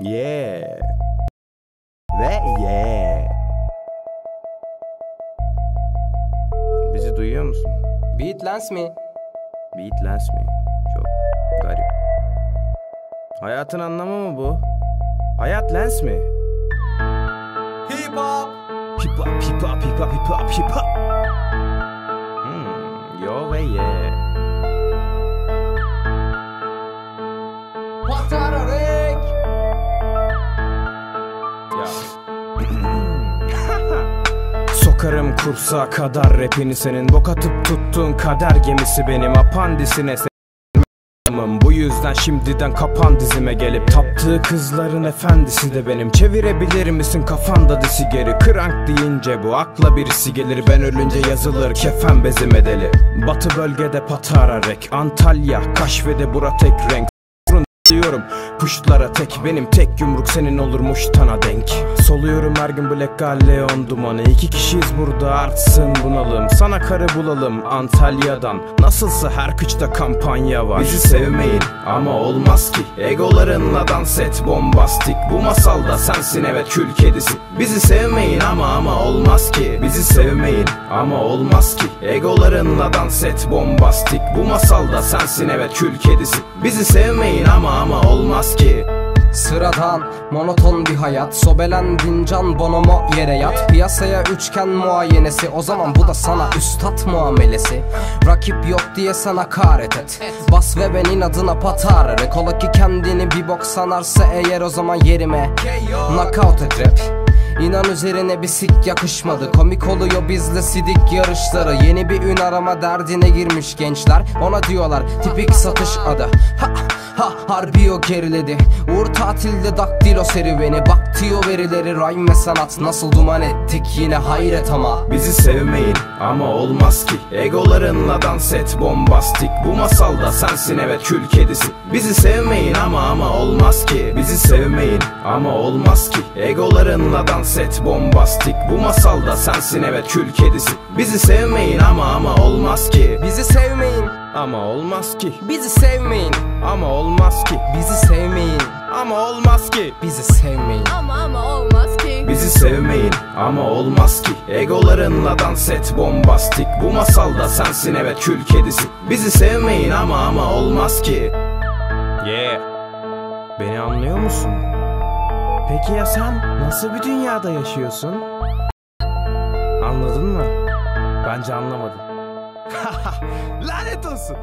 Yeah. Ve yeah. Bizi duyuyor musun? Beat Lens mi? Beat Lens mi? Çok garip. Hayatın anlamı mı bu? Hayat lens mi? Hip hop. Hip hop, hip hop, hip hop, hip hop, hip hop. Hmm, yo ve yeah. Sokarım kursa kadar rapini senin. Bok atıp tuttuğun kader gemisi benim. Apandisine se- bu yüzden şimdiden kapan dizime gelip Taptığı kızların efendisi de benim. Çevirebilir misin kafanda disi geri? Krank deyince bu akla birisi gelir. Ben ölünce yazılır kefen bezime deli. Batı bölgede patara rek. Antalya Kaşve'de bura tek renk Diyorum puştlara tek benim tek yumruk senin olurmuş tana denk. Soluyorum her gün Black Galleon dumanı. İki kişiyiz burada artsın bunalım. Sana karı bulalım Antalya'dan. Nasılsa her kıçta kampanya var. Bizi sevmeyin ama olmaz ki. Egolarınla dans et bombastik. Bu masalda sensin evet kül kedisi Bizi sevmeyin ama ama olmaz ki. Bizi sevmeyin ama olmaz ki. Egolarınla dans et bombastik. Bu masalda sensin evet kül kedisi Bizi sevmeyin ama ama olmaz ki. Sıradan monoton bir hayat. Sobelendin can bonomo yere yat. Piyasaya üçgen muayenesi. O zaman bu da sana üstat muamelesi. Rakip yok diye sana karet et. Bas ve ben inadına patar Rekola ki kendini bir bok sanarsa eğer o zaman yerime Knockout et rap İnan üzerine bir sik yakışmadı. Komik oluyor bizle sidik yarışları. Yeni bir ün arama derdine girmiş gençler. Ona diyorlar tipik satış adı. Ha ha harbi o geriledi. Uğur tatilde daktilo serüveni. Bak tiyo verileri rhyme ve sanat. Nasıl duman ettik yine hayret ama. Bizi sevmeyin ama olmaz ki. Egolarınla dans et bombastik. Bu masalda sensin evet kül kedisi Bizi sevmeyin ama ama olmaz ki. Bizi sevmeyin ama olmaz ki. Egolarınla dans et bombastik Bu masalda sensin evet kül kedisi. Bizi sevmeyin ama ama olmaz ki. Bizi sevmeyin. Ama olmaz ki. Bizi sevmeyin. Ama olmaz ki. Bizi sevmeyin. Ama olmaz ki. Bizi sevmeyin. Ama ama olmaz ki. Bizi sevmeyin. Ama olmaz ki. Egolarınla dans et bombastik. Bu masalda sensin evet kül kedisi. Bizi sevmeyin ama ama olmaz ki. Yeah. Beni anlıyor musun? Peki ya sen nasıl bir dünyada yaşıyorsun? Anladın mı? Bence anlamadın Lanet olsun